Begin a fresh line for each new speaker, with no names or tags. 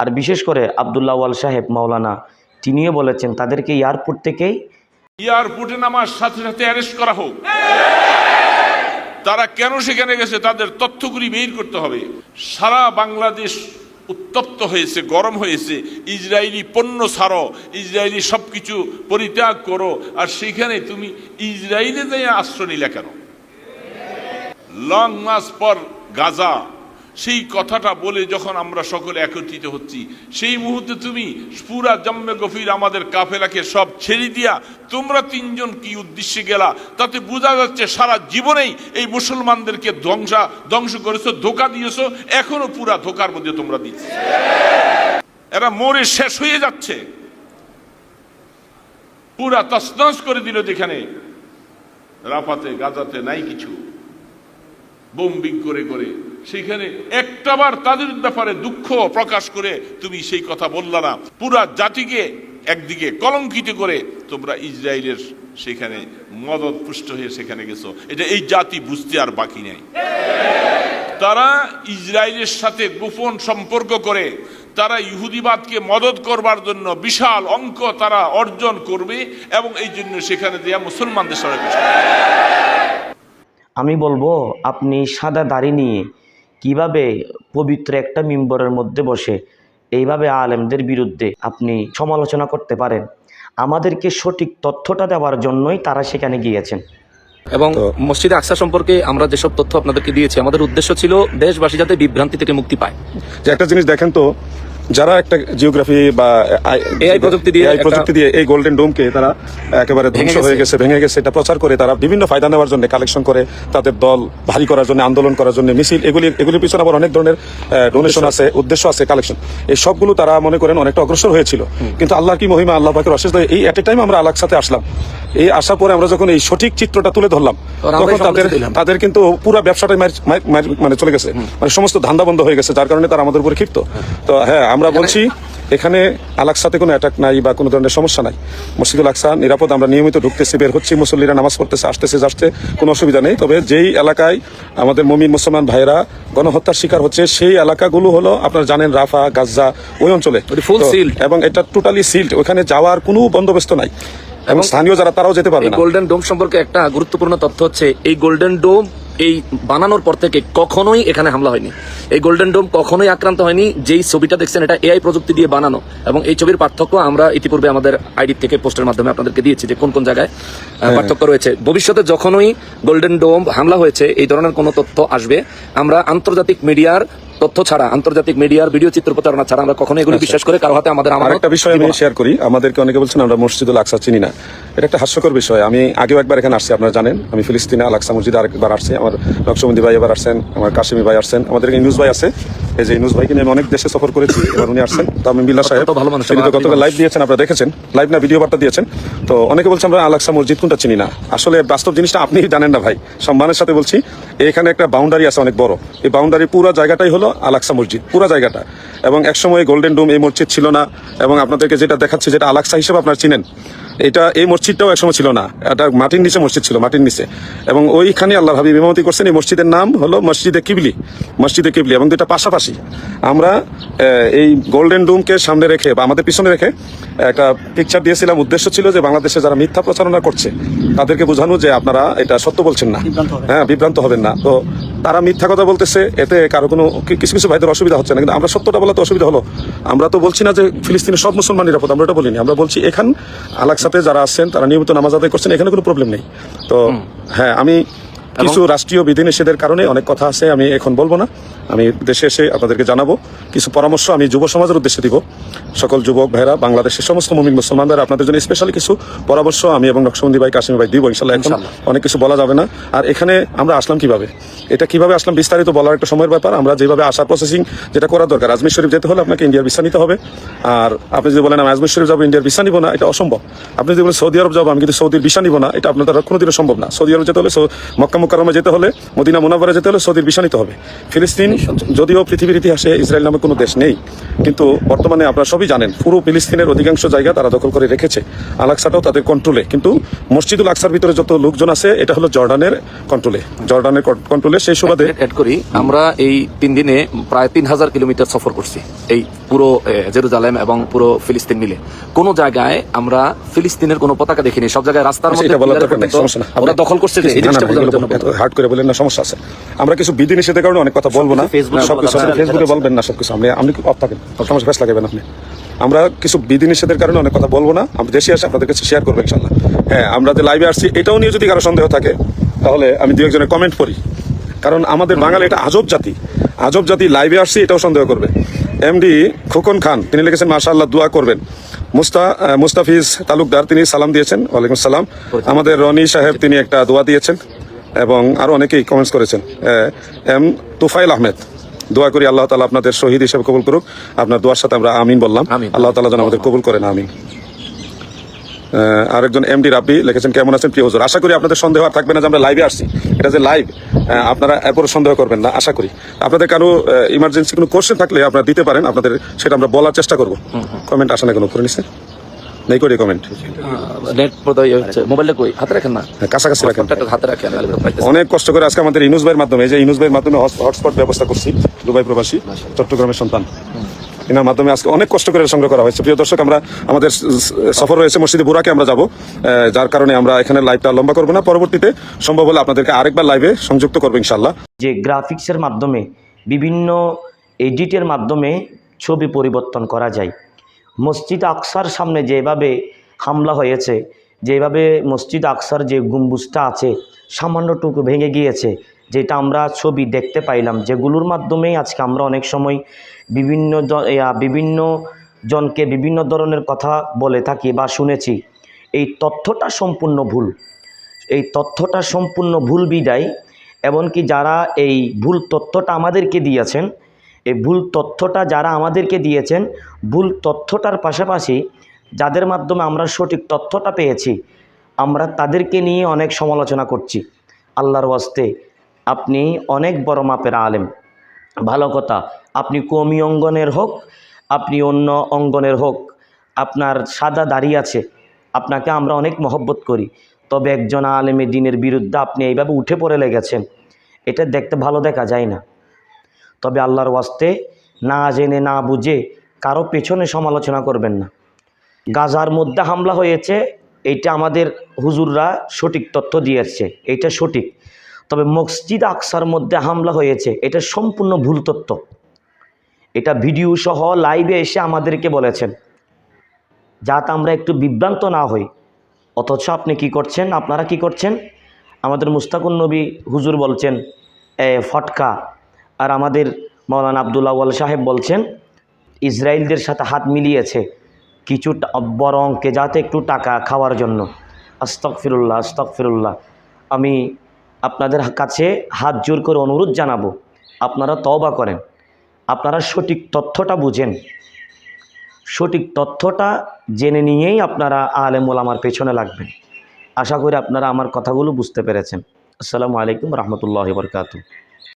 আর বিশেষ করে আবদুল্লাহ ওয়াল সাহেব মাওলানা, তিনিও বলেছেন তাদেরকে এয়ারপোর্ট থেকেই
এয়ারপোর্টে নামার সাথে সাথে অ্যারেস্ট করা হোক। তারা কেন সেখানে গেছে তাদের তথ্যগুলি বের করতে হবে। সারা বাংলাদেশ উত্তপ্ত হয়েছে, গরম হয়েছে। ইসরায়েলি পণ্য ছাড়ো, ইসরায়েলি সবকিছু পরিত্যাগ করো, আর সেখানে তুমি ইসরায়েলে যাই আশ্রয় নিলে কেন? লং মাস পর গাজা। সেই কথাটা বলে যখন আমরা সকলে একত্রিত হচ্ছি, সেই মুহূর্তে তুমি পুরা জম্মে গফির আমাদের কাফেলাকে সব ছেড়ে দিয়া তোমরা তিনজন কি উদ্দেশ্যে গেলা? তাতে বোঝা যাচ্ছে সারা জীবনেই এই মুসলমানদেরকে ধ্বংসা, ধ্বংস করেছ, ধোকা দিয়েছ, এখনও পুরা ধোকার মধ্যে তোমরা দিচ্ছ। এরা মরে শেষ হয়ে যাচ্ছে। পুরা তসনস করে দিল যেখানে। রাফাতে, গাজাতে নাই কিছু। বোম্বিং করে করে। সেখানে একটাবার তাদের ব্যাপারে দুঃখ প্রকাশ করে তুমি সেই কথা বললা না। পুরা জাতিকে একদিকে কলঙ্কিত করে তোমরা ইসরায়েলের সেখানে মদত পুষ্ট হয়ে সেখানে গেছো। এটা এই জাতি বুঝতে আর বাকি নেই। তারা ইসরায়েলের সাথে গোপন সম্পর্ক করে, তারা ইহুদিবাদকে মদত করবার জন্য বিশাল অঙ্ক তারা অর্জন করবে এবং এই জন্য সেখানে দেয়া মুসলমানদের সাথে
আমি বলব আপনি সাদা দাড়ি নিয়ে কীভাবে পবিত্র একটা মিম্বরের মধ্যে বসে এইভাবে আলেমদের বিরুদ্ধে আপনি সমালোচনা করতে পারেন। আমাদেরকে সঠিক তথ্যটা দেওয়ার জন্যই তারা সেখানে গিয়েছেন।
এবং মসজিদে আকসা সম্পর্কে আমরা যেসব তথ্য আপনাদেরকে দিয়েছি আমাদের উদ্দেশ্য ছিল দেশবাসী যাতে বিভ্রান্তি থেকে মুক্তি পায়।
যে একটা জিনিস দেখেন তো যারা একটা জিওগ্রাফি বা
AI প্রযুক্তি দিয়ে
প্রযুক্তি দিয়ে এই গোল্ডেন ডোমকে তারা একেবারে ধ্বংস হয়ে
গেছে।
ভেঙে গেছে। এটা প্রচার করে তারা বিভিন্ন ফায়দা নেওয়ার জন্য কালেকশন করে তাদের দল ভারী করার জন্য আন্দোলন করার জন্য মিছিল এগুলি এগুলির পিছনে আবার অনেক ধরনের ডোনেশন আছে উদ্দেশ্য আছে কালেকশন এই সবগুলো তারা মনে করেন অনেকটা অগ্রসর হয়েছিল। কিন্তু আল্লাহর কি মহিমা আল্লাহ পাকের অশেষ এই এট এ টাইম আমরা সাথে আসলাম। এই আসার পরে আমরা যখন এই সঠিক চিত্রটা তুলে ধরলাম
তখন
তাদের তাদের কিন্তু পুরো ব্যবসাটাই মানে চলে গেছে। মানে সমস্ত ধান্দা বন্ধ হয়ে গেছে যার কারণে তারা আমাদের উপরে ক্ষিপ্ত। তো হ্যাঁ আমরা বলছি এখানে আলাকসাতে কোনো অ্যাটাক নাই বা কোনো ধরনের সমস্যা নাই। মসজিদুল আকসা নিরাপদ আমরা নিয়মিত ঢুকতেছি বের হচ্ছি মুসল্লিরা নামাজ পড়তেছে আসতেছে যাচ্ছে কোনো অসুবিধা নেই। তবে যেই এলাকায় আমাদের মমিন মুসলমান ভাইরা গণহত্যার শিকার হচ্ছে সেই এলাকাগুলো হলো আপনারা জানেন রাফা গাজা ওই অঞ্চলে। এবং এটা টোটালি সিল্ড ওখানে যাওয়ার কোনো বন্দোবস্ত নাই। এবং স্থানীয় যারা তারাও যেতে পারবে
গোল্ডেন ডোম সম্পর্কে একটা গুরুত্বপূর্ণ তথ্য হচ্ছে এই গোল্ডেন ডোম এই বানানোর পর থেকে কখনোই এখানে হামলা হয়নি। এই গোল্ডেন ডোম কখনোই আক্রান্ত হয়নি যেই ছবিটা দেখছেন এটা এআই প্রযুক্তি দিয়ে বানানো। এবং এই ছবির পার্থক্য আমরা ইতিপূর্বে আমাদের আইডি থেকে পোস্টের মাধ্যমে আপনাদেরকে দিয়েছি যে কোন কোন জায়গায় পার্থক্য রয়েছে। ভবিষ্যতে যখনই গোল্ডেন ডোম হামলা হয়েছে এই ধরনের কোনো তথ্য আসবে। আমরা আন্তর্জাতিক মিডিয়ার তথ্য ছাড়া আন্তর্জাতিক মিডিয়ার ভিডিও চিত্র প্রচারণা ছাড়া আমরা কখনো এগুলি বিশ্বাস করে কারও হাতে আমাদের আমার
একটা বিষয় আমি শেয়ার করি। আমাদেরকে অনেকে বলছেন আমরা মসজিদুল আকসা চিনি না। এটা একটা হাস্যকর বিষয়। আমি আগেও একবার এখানে আসছি আপনারা জানেন। আমি ফিলিস্তিনা আলাকসা মসজিদে আরেকবার আসছি। আমার নকশবন্দি ভাই এবার আসছেন আমার কাশিমি ভাই আসছেন। আমাদের ইউনুস ভাই আছে। এই যে ইউনুস ভাইকে নিয়ে আমি অনেক দেশে সফর করেছি এবার উনি আসছেন। তো আমি বিল্লা সাহেব
ভালো মানুষ,
তিনি তো গতকাল লাইভ দিয়েছেন আপনারা দেখেছেন। লাইভ না ভিডিও বার্তা দিয়েছেন। তো অনেকে বলছে আমরা আল আকসা মসজিদ কোনটা চিনি না। আসলে বাস্তব জিনিসটা আপনি জানেন না ভাই। সম্মানের সাথে বলছি এখানে একটা বাউন্ডারি আছে অনেক বড়। এই বাউন্ডারি পুরো জায়গাটাই হলো আল আকসা মসজিদ পুরো জায়গাটা। এবং একসময় গোল্ডেন ডোম এই মসজিদ ছিল না। এবং আপনাদেরকে যেটা দেখাচ্ছে যেটা আলাক্সা হিসেবে আপনারা চিনেন এটা এই মসজিদটাও একসময় ছিল না। এটা মাটির নিচে মসজিদ ছিল মাটির নিচে। এবং ওইখানে আল্লাহ হাবিব ইমামতি করছেন। এই মসজিদের নাম হলো মসজিদে কিবলি মসজিদে কিবলি। এবং দুটা পাশাপাশি আমরা এই গোল্ডেন ডোমকে সামনে রেখে বা আমাদের পিছনে রেখে একটা পিকচার দিয়েছিলাম। উদ্দেশ্য ছিল যে বাংলাদেশে যারা মিথ্যা প্রচারণা করছে তাদেরকে বোঝানো যে আপনারা এটা সত্য বলছেন না। হ্যাঁ বিভ্রান্ত হবেন না। তো তারা মিথ্যা কথা বলতেছে এতে কারও কোনো কিছু কিছু ভাইদের অসুবিধা হচ্ছে না। কিন্তু আমরা সত্যটা বলা তো অসুবিধা হলো। আমরা তো বলছি না যে ফিলিস্তিনের সব মুসলমান নিরাপদ আমরা এটা বলিনি। আমরা বলছি এখান আলাকসাতে যারা আছেন তারা নিয়মিত নামাজ আদায় করছেন এখানে কোনো প্রবলেম নেই। তো হ্যাঁ আমি কিছু রাষ্ট্রীয় বিধিনিষেধের কারণে অনেক কথা আছে আমি এখন বলব না। আমি দেশে এসে আপনাদেরকে জানাব। কিছু পরামর্শ আমি যুব সমাজের উদ্দেশ্যে দিব। সকল যুবক ভাইরা বাংলাদেশের সমস্ত মমিন মুসলমান ভাইরা আপনাদের জন্য স্পেশালি কিছু পরামর্শ আমি এবং নকশবন্দি ভাই কাশিম ভাই দিব ইনশাল্লাহ এখন অনেক কিছু বলা যাবে না। আর এখানে আমরা আসলাম কীভাবে? এটা কীভাবে আসলাম বিস্তারিত বলার একটা সময়ের ব্যাপার। আমরা যেভাবে আসার প্রসেসিং যেটা করা দরকার আজমির শরীফ যেতে হলে আপনাকে ইন্ডিয়ার ভিসা নিতে হবে। আর আপনি যদি বলেন আমি আজমির শরীফ যাব ইন্ডিয়ার ভিসা নিব না এটা অসম্ভব। আপনি যদি বলেন সৌদি আরব যাব আমি কিন্তু সৌদির ভিসা নিব না। এটা আপনার দ্বারা কোনোদিনও সম্ভব না। সৌদি আরব যেতে হলে মক্কা মোকাররমে যেতে হলে মদিনা মোনাবারে যেতে হলে সৌদির নিতে হবে। ফিলিস্তিন যদিও পৃথিবীর ইতিহাসে ইসরায়েল নামে কোনো দেশ নেই কিন্তু বর্তমানে আপনারা সবই জানেন পুরো ফিলিস্তিনের অধিকাংশ জায়গা তারা দখল করে রেখেছে। আল আকসাটাও তাদের কন্ট্রোলে কিন্তু মসজিদুল আকসার ভিতরে যত লোকজন আছে এটা হলো জর্ডানের কন্ট্রোলে জর্ডানের কন্ট্রোলে সেই সুবাদে
অ্যাড করি আমরা এই তিন দিনে প্রায় তিন হাজার কিলোমিটার সফর করছি এই পুরো জেরুজালেম এবং পুরো ফিলিস্তিন মিলে। কোন জায়গায় আমরা ফিলিস্তিনের কোনো পতাকা দেখিনি সব জায়গায় রাস্তার মধ্যে
আচ্ছা,
ওরা দখল করছে যে এই
না, না,
জিনিসটা
হার্ড করে বলেন না সমস্যা আছে। আমরা কিছু বিধি নিষেধের কারণে অনেক কথা বলব না।
ফেসবুকে
সবকিছু। ফেসবুকে বলবেন না সবকিছু। আপনি আপনি অফ থাকেন। সমস্যা ফেস লাগাবেন আপনি। আমরা কিছু বিধি নিষেধের কারণে অনেক কথা বলব না। আমরা দেশে আসে আপনাদের কাছে শেয়ার করব ইনশাল্লাহ হ্যাঁ আমরা যে লাইভে আসছি এটাও নিয়ে যদি কারও সন্দেহ থাকে তাহলে আমি দু একজনের কমেন্ট করি কারণ আমাদের বাঙালি এটা আজব জাতি। আজব জাতি লাইভে আসছি এটাও সন্দেহ করবে। এমডি খোকন খান তিনি লিখেছেন মাশাআল্লাহ দোয়া করবেন। মুস্তা মুস্তাফিজ তালুকদার তিনি সালাম দিয়েছেন। ওয়ালাইকুম সালাম আমাদের রনি সাহেব তিনি একটা দোয়া দিয়েছেন। এবং আরও অনেকেই কমেন্টস করেছেন। এম তুফাইল আহমেদ দোয়া করি আল্লাহ তালা আপনাদের শহীদ হিসেবে কবুল করুক। আপনার দোয়ার সাথে আমরা আমিন বললাম। আল্লাহ তালা যেন আমাদের কবুল করেন আমিন। আরেকজন এমডি রাব্বি লিখেছেন কেমন আছেন প্রিয় হুজুর? আশা করি আপনাদের সন্দেহ আর থাকবে না যে আমরা লাইভে আসছি। এটা যে লাইভ আপনারা এরপর সন্দেহ করবেন না আশা করি। আপনাদের কারও ইমার্জেন্সি কোনো কোশ্চেন থাকলে আপনারা দিতে পারেন আপনাদের সেটা আমরা বলার চেষ্টা করব। কমেন্ট আসে না কোনো করে নিচ্ছে? নেই করি কমেন্ট
নেট বোধহয় হচ্ছে মোবাইলটা কই? হাতে রাখেন না?
কাছাকাছি রাখেন।
হাতে রাখেন।
অনেক কষ্ট করে আজকে আমাদের ইনুস ভাইয়ের মাধ্যমে এই যে ইনুস ভাইয়ের মাধ্যমে হটস্পট ব্যবস্থা করছি দুবাই প্রবাসী চট্টগ্রামের সন্তান। এনার মাধ্যমে আজকে অনেক কষ্ট করে সংগ্রহ করা হয়েছে। প্রিয় দর্শক আমরা আমাদের সফর রয়েছে মসজিদে বুরাকে আমরা যাব। যার কারণে আমরা এখানে লাইভটা লম্বা করব না। পরবর্তীতে সম্ভব হলে আপনাদেরকে আরেকবার লাইভে সংযুক্ত করব ইনশাল্লাহ
যে গ্রাফিক্সের মাধ্যমে বিভিন্ন এডিটের মাধ্যমে ছবি পরিবর্তন করা যায়। মসজিদ আকসার সামনে যেভাবে হামলা হয়েছে, যেভাবে মসজিদ আকসার যে গম্বুজটা আছে সামান্যটুকু ভেঙে গিয়েছে, যেটা আমরা ছবি দেখতে পাইলাম, যেগুলোর মাধ্যমেই আজকে আমরা অনেক সময় বিভিন্ন বিভিন্ন জনকে বিভিন্ন ধরনের কথা বলে থাকি বা শুনেছি। এই তথ্যটা সম্পূর্ণ ভুল। এই তথ্যটা সম্পূর্ণ ভুল বিদায়। এমনকি যারা এই ভুল তথ্যটা আমাদেরকে দিয়েছেন এই ভুল তথ্যটা যারা আমাদেরকে দিয়েছেন, ভুল তথ্যটার পাশাপাশি যাদের মাধ্যমে আমরা সঠিক তথ্যটা পেয়েছি, আমরা তাদেরকে নিয়ে অনেক সমালোচনা করছি। আল্লাহর ওয়াস্তে আপনি অনেক বড় মাপের আলেম। ভালো কথা, আপনি কমি অঙ্গনের হোক, আপনি অন্য অঙ্গনের হোক, আপনার সাদা দাড়ি আছে, আপনাকে আমরা অনেক মহব্বত করি। তবে একজন আলেমে দিনের বিরুদ্ধে আপনি এইভাবে উঠে পড়ে লেগেছেন, এটা দেখতে ভালো দেখা যায় না। তবে আল্লাহর ওয়াস্তে না জেনে না বুঝে কারও পেছনে সমালোচনা করবেন না। গাজার মধ্যে হামলা হয়েছে, এইটা আমাদের হুজুররা সঠিক তথ্য দিয়েছে এটা সঠিক। তবে মসজিদ আকসার মধ্যে হামলা হয়েছে, এটা সম্পূর্ণ ভুল তথ্য। এটা ভিডিও সহ লাইভে এসে আমাদেরকে বলেছেন। যাতে আমরা একটু বিভ্রান্ত না হই। অথচ আপনি কি করছেন, আপনারা কি করছেন? আমাদের মুস্তাকুন নবী হুজুর বলছেন, এ ফটকা আর আমাদের মৌলানা আবদুল্লাহ ওয়াল সাহেব বলছেন, ইসরায়েলদের সাথে হাত মিলিয়েছে কিছু বড় অঙ্কে যাতে একটু টাকা খাওয়ার জন্য। আস্তক ফিরুল্লাহ আস্তক ফিরুল্লাহ আমি আপনাদের কাছে হাত জোর করে অনুরোধ জানাব, আপনারা তওবা করেন। আপনারা সঠিক তথ্যটা বুঝেন। সঠিক তথ্যটা জেনে নিয়েই আপনারা আলেম ওলামার পেছনে লাগবেন। আশা করি আপনারা আমার কথাগুলো বুঝতে পেরেছেন। আসসালামু আলাইকুম রহমতুল্লাহ বরকাতু